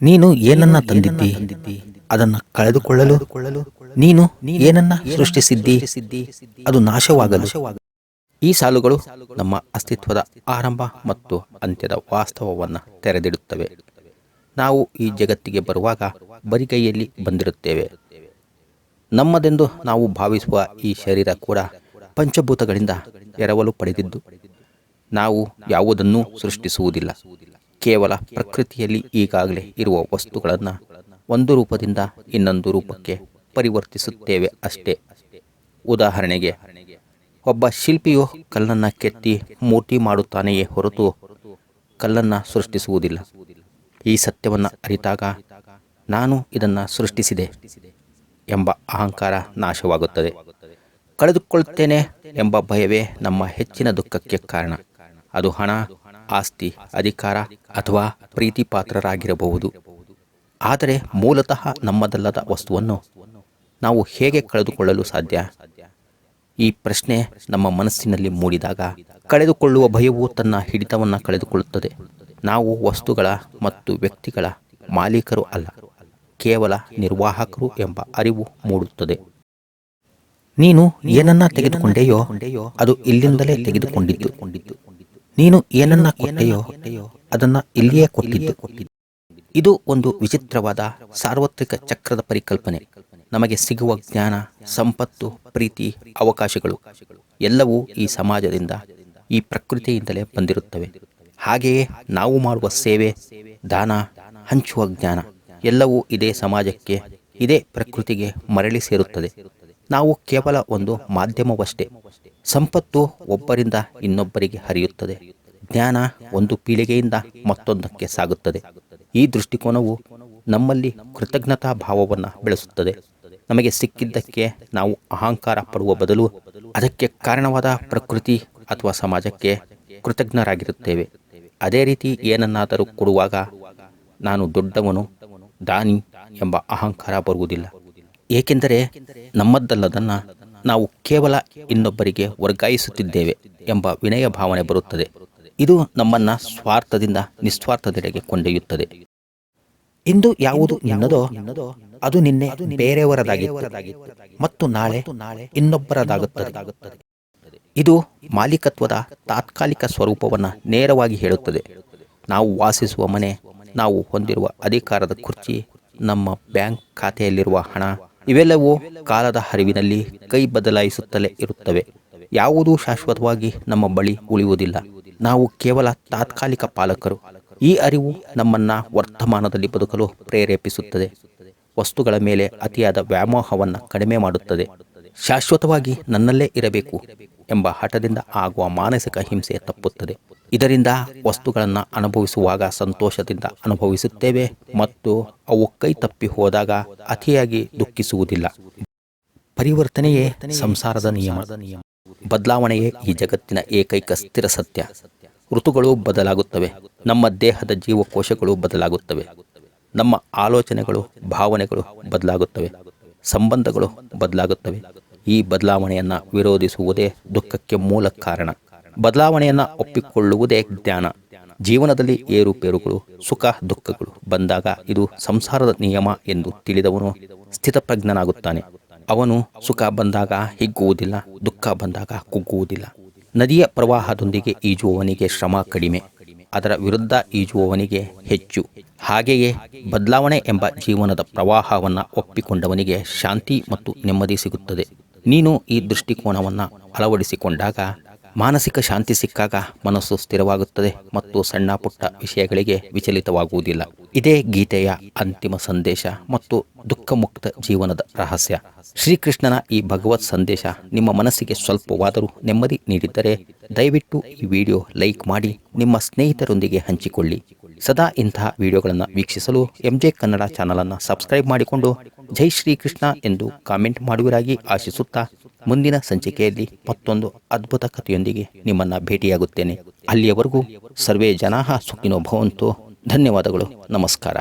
ನೀನು ಏನನ್ನ ತಂದಿದ್ದಿ? ಅದನ್ನ ಕಳೆದುಕೊಳ್ಳಲು? ನೀನು ಏನನ್ನ ಸೃಷ್ಟಿಸಿದ್ದಿ? ಅದು ನಾಶವಾಗಲು? ಈ ಸಾಲುಗಳು ನಮ್ಮ ಅಸ್ತಿತ್ವದ ಆರಂಭ ಮತ್ತು ಅಂತ್ಯದ ವಾಸ್ತವವನ್ನು ತೆರೆದಿಡುತ್ತವೆ. ನಾವು ಈ ಜಗತ್ತಿಗೆ ಬರುವಾಗ ಬರಿಗೈಯಲ್ಲಿ ಬಂದಿರುತ್ತೇವೆ. ನಮ್ಮದೆಂದು ನಾವು ಭಾವಿಸುವ ಈ ಶರೀರ ಕೂಡ ಪಂಚಭೂತಗಳಿಂದ ಎರವಲು ಪಡೆದಿದ್ದು, ನಾವು ಯಾವುದನ್ನೂ ಸೃಷ್ಟಿಸುವುದಿಲ್ಲ. ಕೇವಲ ಪ್ರಕೃತಿಯಲ್ಲಿ ಈಗಾಗಲೇ ಇರುವ ವಸ್ತುಗಳನ್ನು ಒಂದು ರೂಪದಿಂದ ಇನ್ನೊಂದು ರೂಪಕ್ಕೆ ಪರಿವರ್ತಿಸುತ್ತೇವೆ ಅಷ್ಟೇ. ಉದಾಹರಣೆಗೆ, ಒಬ್ಬ ಶಿಲ್ಪಿಯು ಕಲ್ಲನ್ನು ಕೆತ್ತಿ ಮೂರ್ತಿ ಮಾಡುತ್ತಾನೆಯೇ ಹೊರತು ಕಲ್ಲನ್ನು ಸೃಷ್ಟಿಸುವುದಿಲ್ಲ. ಈ ಸತ್ಯವನ್ನು ಅರಿತಾಗ ನಾನು ಇದನ್ನು ಸೃಷ್ಟಿಸಿದೆ ಎಂಬ ಅಹಂಕಾರ ನಾಶವಾಗುತ್ತದೆ. ಕಳೆದುಕೊಳ್ಳುತ್ತೇನೆ ಎಂಬ ಭಯವೇ ನಮ್ಮ ಹೆಚ್ಚಿನ ದುಃಖಕ್ಕೆ ಕಾರಣ. ಅದು ಹಣ ಆಸ್ತಿ, ಅಧಿಕಾರ ಅಥವಾ ಪ್ರೀತಿಪಾತ್ರರಾಗಿರಬಹುದು. ಆದರೆ ಮೂಲತಃ ನಮ್ಮದಲ್ಲದ ವಸ್ತುವನ್ನು ನಾವು ಹೇಗೆ ಕಳೆದುಕೊಳ್ಳಲು ಸಾಧ್ಯ? ಈ ಪ್ರಶ್ನೆ ನಮ್ಮ ಮನಸ್ಸಿನಲ್ಲಿ ಮೂಡಿದಾಗ ಕಳೆದುಕೊಳ್ಳುವ ಭಯವು ತನ್ನ ಹಿಡಿತವನ್ನು ಕಳೆದುಕೊಳ್ಳುತ್ತದೆ. ನಾವು ವಸ್ತುಗಳ ಮತ್ತು ವ್ಯಕ್ತಿಗಳ ಮಾಲೀಕರು ಅಲ್ಲ, ಕೇವಲ ನಿರ್ವಾಹಕರು ಎಂಬ ಅರಿವು ಮೂಡುತ್ತದೆ. ನೀನು ಏನನ್ನ ತೆಗೆದುಕೊಂಡೆಯೋ ಅದು ಇಲ್ಲಿಂದಲೇ ತೆಗೆದುಕೊಂಡಿದ್ದು. ನೀನು ಏನನ್ನ ಕೊಟ್ಟೆಯೋ ಅದನ್ನ ಇಲ್ಲಿಯೇ ಕೊಟ್ಟಿದ್ದು. ಇದು ಒಂದು ವಿಚಿತ್ರವಾದ ಸಾರ್ವತ್ರಿಕ ಚಕ್ರದ ಪರಿಕಲ್ಪನೆ. ನಮಗೆ ಸಿಗುವ ಜ್ಞಾನ ಸಂಪತ್ತು ಪ್ರೀತಿ ಅವಕಾಶಗಳು ಎಲ್ಲವೂ ಈ ಸಮಾಜದಿಂದ ಈ ಪ್ರಕೃತಿಯಿಂದಲೇ ಬಂದಿರುತ್ತವೆ. ಹಾಗೆಯೇ ನಾವು ಮಾಡುವ ಸೇವೆ ದಾನ ಹಂಚುವ ಜ್ಞಾನ ಎಲ್ಲವೂ ಇದೇ ಸಮಾಜಕ್ಕೆ ಇದೇ ಪ್ರಕೃತಿಗೆ ಮರಳಿ ಸೇರುತ್ತದೆ. ನಾವು ಕೇವಲ ಒಂದು ಮಾಧ್ಯಮವಷ್ಟೇ. ಸಂಪತ್ತು ಒಬ್ಬರಿಂದ ಇನ್ನೊಬ್ಬರಿಗೆ ಹರಿಯುತ್ತದೆ. ಜ್ಞಾನ ಒಂದು ಪೀಳಿಗೆಯಿಂದ ಮತ್ತೊಂದಕ್ಕೆ ಸಾಗುತ್ತದೆ. ಈ ದೃಷ್ಟಿಕೋನವು ನಮ್ಮಲ್ಲಿ ಕೃತಜ್ಞತಾ ಭಾವವನ್ನು ಬೆಳೆಸುತ್ತದೆ. ನಮಗೆ ಸಿಕ್ಕಿದ್ದಕ್ಕೆ ನಾವು ಅಹಂಕಾರ ಪಡುವ ಬದಲು ಅದಕ್ಕೆ ಕಾರಣವಾದ ಪ್ರಕೃತಿ ಅಥವಾ ಸಮಾಜಕ್ಕೆ ಕೃತಜ್ಞರಾಗಿರುತ್ತೇವೆ. ಅದೇ ರೀತಿ ಏನನ್ನಾದರೂ ಕೊಡುವಾಗ ನಾನು ದೊಡ್ಡವನು, ದಾನಿ ಎಂಬ ಅಹಂಕಾರ ಬರುವುದಿಲ್ಲ. ಏಕೆಂದರೆ ನಮ್ಮದ್ದಲ್ಲದನ್ನು ನಾವು ಕೇವಲ ಇನ್ನೊಬ್ಬರಿಗೆ ವರ್ಗಾಯಿಸುತ್ತಿದ್ದೇವೆ ಎಂಬ ವಿನಯ ಭಾವನೆ ಬರುತ್ತದೆ. ಇದು ನಮ್ಮನ್ನು ಸ್ವಾರ್ಥದಿಂದ ನಿಸ್ವಾರ್ಥದೆಡೆಗೆ ಕೊಂಡೊಯ್ಯುತ್ತದೆ. ಇಂದು ಯಾವುದು ನಿನ್ನದೋ, ಅದು ನಿನ್ನೆ ಬೇರೆಯವರದಾಗಿ ಮತ್ತು ನಾಳೆ ಇನ್ನೊಬ್ಬರದಾಗುತ್ತದೆ. ಇದು ಮಾಲೀಕತ್ವದ ತಾತ್ಕಾಲಿಕ ಸ್ವರೂಪವನ್ನು ನೇರವಾಗಿ ಹೇಳುತ್ತದೆ. ನಾವು ವಾಸಿಸುವ ಮನೆ, ನಾವು ಹೊಂದಿರುವ ಅಧಿಕಾರದ ಕುರ್ಚಿ, ನಮ್ಮ ಬ್ಯಾಂಕ್ ಖಾತೆಯಲ್ಲಿರುವ ಹಣ ಇವೆಲ್ಲವೂ ಕಾಲದ ಹರಿವಿನಲ್ಲಿ ಕೈ ಬದಲಾಯಿಸುತ್ತಲೇ ಇರುತ್ತವೆ. ಯಾವುದೂ ಶಾಶ್ವತವಾಗಿ ನಮ್ಮ ಬಳಿ ಉಳಿಯುವುದಿಲ್ಲ. ನಾವು ಕೇವಲ ತಾತ್ಕಾಲಿಕ ಪಾಲಕರು. ಈ ಅರಿವು ನಮ್ಮನ್ನ ವರ್ತಮಾನದಲ್ಲಿ ಬದುಕಲು ಪ್ರೇರೇಪಿಸುತ್ತದೆ. ವಸ್ತುಗಳ ಮೇಲೆ ಅತಿಯಾದ ವ್ಯಾಮೋಹವನ್ನು ಕಡಿಮೆ ಮಾಡುತ್ತದೆ. ಶಾಶ್ವತವಾಗಿ ನನ್ನಲ್ಲೇ ಇರಬೇಕು. ಎಂಬ ಹಠದಿಂದ ಆಗುವ ಮಾನಸಿಕ ಹಿಂಸೆ ತಪ್ಪುತ್ತದೆ. ಇದರಿಂದ ವಸ್ತುಗಳನ್ನು ಅನುಭವಿಸುವಾಗ ಸಂತೋಷದಿಂದ ಅನುಭವಿಸುತ್ತೇವೆ ಮತ್ತು ಅವು ಕೈ ತಪ್ಪಿ ಹೋದಾಗ ಅತಿಯಾಗಿ ದುಃಖಿಸುವುದಿಲ್ಲ. ಪರಿವರ್ತನೆಯೇ ಸಂಸಾರದ ನಿಯಮ. ಬದಲಾವಣೆಯೇ ಈ ಜಗತ್ತಿನ ಏಕೈಕ ಸ್ಥಿರ ಸತ್ಯ. ಋತುಗಳು ಬದಲಾಗುತ್ತವೆ. ನಮ್ಮ ದೇಹದ ಜೀವಕೋಶಗಳು ಬದಲಾಗುತ್ತವೆ. ನಮ್ಮ ಆಲೋಚನೆಗಳು, ಭಾವನೆಗಳು ಬದಲಾಗುತ್ತವೆ. ಸಂಬಂಧಗಳು ಬದಲಾಗುತ್ತವೆ. ಈ ಬದಲಾವಣೆಯನ್ನು ವಿರೋಧಿಸುವುದೇ ದುಃಖಕ್ಕೆ ಮೂಲ ಕಾರಣ. ಬದಲಾವಣೆಯನ್ನು ಒಪ್ಪಿಕೊಳ್ಳುವುದೇ ಜ್ಞಾನ. ಜೀವನದಲ್ಲಿ ಏರುಪೇರುಗಳು, ಸುಖ, ದುಃಖಗಳು ಬಂದಾಗ ಇದು ಸಂಸಾರದ ನಿಯಮ ಎಂದು ತಿಳಿದವನು ಸ್ಥಿತಪ್ರಜ್ಞನಾಗುತ್ತಾನೆ. ಅವನು ಸುಖ ಬಂದಾಗ ಹಿಗ್ಗುವುದಿಲ್ಲ, ದುಃಖ ಬಂದಾಗ ಕುಗ್ಗುವುದಿಲ್ಲ. ನದಿಯ ಪ್ರವಾಹದೊಂದಿಗೆ ಈಜುವವನಿಗೆ ಶ್ರಮ ಕಡಿಮೆ. ಅದರ ವಿರುದ್ಧ ಈಜುವವನಿಗೆ ಹೆಚ್ಚು. ಹಾಗೆಯೇ ಬದಲಾವಣೆ ಎಂಬ ಜೀವನದ ಪ್ರವಾಹವನ್ನು ಒಪ್ಪಿಕೊಂಡವನಿಗೆ ಶಾಂತಿ ಮತ್ತು ನೆಮ್ಮದಿ ಸಿಗುತ್ತದೆ. ನೀನು ಈ ದೃಷ್ಟಿಕೋನವನ್ನು ಅಳವಡಿಸಿಕೊಂಡಾಗ ಮಾನಸಿಕ ಶಾಂತಿ ಸಿಕ್ಕಾಗ ಮನಸ್ಸು ಸ್ಥಿರವಾಗುತ್ತದೆ ಮತ್ತು ಸಣ್ಣ ಪುಟ್ಟ ವಿಷಯಗಳಿಗೆ ವಿಚಲಿತವಾಗುವುದಿಲ್ಲ. ಇದೇ ಗೀತೆಯ ಅಂತಿಮ ಸಂದೇಶ ಮತ್ತು ದುಃಖಮುಕ್ತ ಜೀವನದ ರಹಸ್ಯ. ಶ್ರೀಕೃಷ್ಣನ ಈ ಭಗವತ್ ಸಂದೇಶ ನಿಮ್ಮ ಮನಸ್ಸಿಗೆ ಸ್ವಲ್ಪವಾದರೂ ನೆಮ್ಮದಿ ನೀಡಿದ್ದರೆ ದಯವಿಟ್ಟು ಈ ವಿಡಿಯೋ ಲೈಕ್ ಮಾಡಿ, ನಿಮ್ಮ ಸ್ನೇಹಿತರೊಂದಿಗೆ ಹಂಚಿಕೊಳ್ಳಿ. ಸದಾ ಇಂತಹ ವಿಡಿಯೋಗಳನ್ನು ವೀಕ್ಷಿಸಲು ಎಂಜೆ ಕನ್ನಡ ಚಾನಲನ್ನು ಸಬ್ಸ್ಕ್ರೈಬ್ ಮಾಡಿಕೊಂಡು ಜೈ ಶ್ರೀಕೃಷ್ಣ ಎಂದು ಕಾಮೆಂಟ್ ಮಾಡುವರಾಗಿ ಆಶಿಸುತ್ತಾ ಮುಂದಿನ ಸಂಚಿಕೆಯಲ್ಲಿ ಮತ್ತೊಂದು ಅದ್ಭುತ ಕಥೆಯೊಂದಿಗೆ ನಿಮ್ಮನ್ನು ಭೇಟಿಯಾಗುತ್ತೇನೆ. ಅಲ್ಲಿಯವರೆಗೂ ಸರ್ವೇ ಜನಾಹ ಸುಖಿನೋ ಭವಂತು. ಧನ್ಯವಾದಗಳು. ನಮಸ್ಕಾರ.